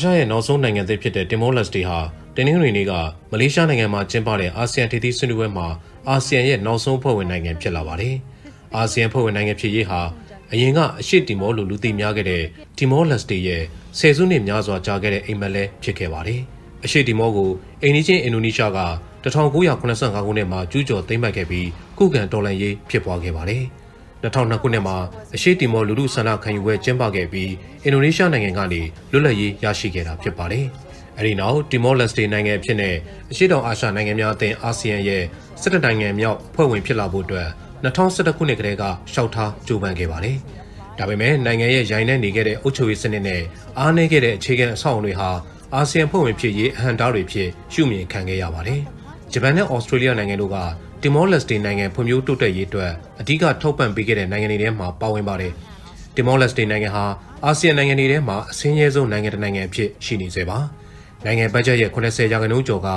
ရှရဲ့နောက်ဆုံးနိုင်ငံသစ်ဖြစ်တဲ့တင်မောလက်စတေဟာတင်းနှင်းတွေနေ့ကမလေးရှားနိုင်ငံမှာကျင်းပတဲ့အာဆီယံထိပ်သီးဆွေးနွေးပွဲမှာအာဆီယံရဲ့နောက်ဆုံးဖွဲ့ဝင်နိုင်ငံဖြစ်လာပါတယ်။အာဆီယံဖွဲ့ဝင်နိုင်ငံဖြစ်ရေးဟာအရင်ကအရှေ့တီမောလို့လူသိများခဲ့တဲ့တီမောလက်စတေရဲ့ဆယ်စုနှစ်များစွာကြာခဲ့တဲ့အိမ်မက်လဲဖြစ်ခဲ့ပါတယ်။အရှေ့တီမောကိုအိန္ဒိချင်းအင်ဒိုနီးရှားက1985ခုနှစ်မှာကျူးကျော်သိမ်းပိုက်ခဲ့ပြီးကုကန်တော်လှန်ရေးဖြစ်ပွားခဲ့ပါတယ်။ 2002ခုနှစ်မှာအရှိတီမောလူလူဆန္ဒခံယူပွဲကျင်းပခဲ့ပြီးအင်ဒိုနီးရှားနိုင်ငံကနေလွတ်လပ်ရေးရရှိခဲ့တာဖြစ်ပါတယ်။အဲဒီနောက်တီမောလက်စတေနိုင်ငံအဖြစ်နဲ့အရှိတောင်အာရှနိုင်ငံများအသင်းအာဆီယံရဲ့စစ်တပ်နိုင်ငံမြောက်ဖွဲ့ဝင်ဖြစ်လာဖို့အတွက်2011ခုနှစ်ကတည်းကရှောက်ထားကြိုးပမ်းခဲ့ပါတယ်။ဒါပေမဲ့နိုင်ငံရဲ့ရိုင်းနှက်နေခဲ့တဲ့အုပ်ချုပ်ရေးစနစ်နဲ့အားနည်းခဲ့တဲ့အခြေခံအဆောက်အအုံတွေဟာအာဆီယံဖွဲ့ဝင်ဖြစ်ရေးအဟန့်တားတွေဖြစ်ရှုမြင်ခံခဲ့ရပါတယ်။ဂျပန်နဲ့ဩစတြေးလျနိုင်ငံတို့က တီမောလက်စတေနိုင်ငံဖွံ့ဖြိုးတိုးတက်ရေးအတွက်အဓိကထောက်ပံ့ပေးခဲ့တဲ့နိုင်ငံတွေထဲမှာပါဝင်ပါတယ်။တီမောလက်စတေနိုင်ငံဟာအာဆီယံနိုင်ငံတွေထဲမှာအစင်းရဲဆုံးနိုင်ငံတစ်နိုင်ငံအဖြစ်ရှိနေစေပါ။နိုင်ငံဘတ်ဂျက်ရဲ့80ရာခိုင်နှုန်းကျော်က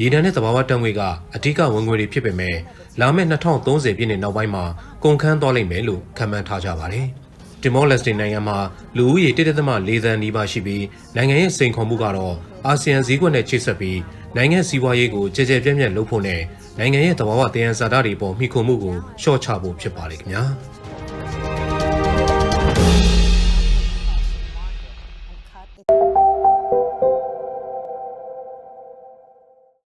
ရေနံနဲ့သဘာဝတံငွေကအဓိကဝင်ငွေတွေဖြစ်ပေမဲ့လာမယ့်2030ပြည့်နှစ်နောက်ပိုင်းမှာကုန်ခန်းသွားလိမ့်မယ်လို့ခန့်မှန်းထားကြပါတယ်။တီမောလက်စတေနိုင်ငံမှာလူဦးရေ1.4သန်းနီးပါးရှိပြီးနိုင်ငံရဲ့စိန်ခေါ်မှုကတော့ အာဆီယံစည်းကွက်နဲ့ချိတ်ဆက်ပြီးနိုင်ငံစီးပွားရေးကိုကြည်ကြဲပြန့်ပြန့်လုပ်ဖို့နဲ့နိုင်ငံရဲ့သဘာဝတရားဇာတာတွေပေါ်မှီခိုမှုကိုလျှော့ချဖို့ဖြစ်ပါလေခင်ဗျာ။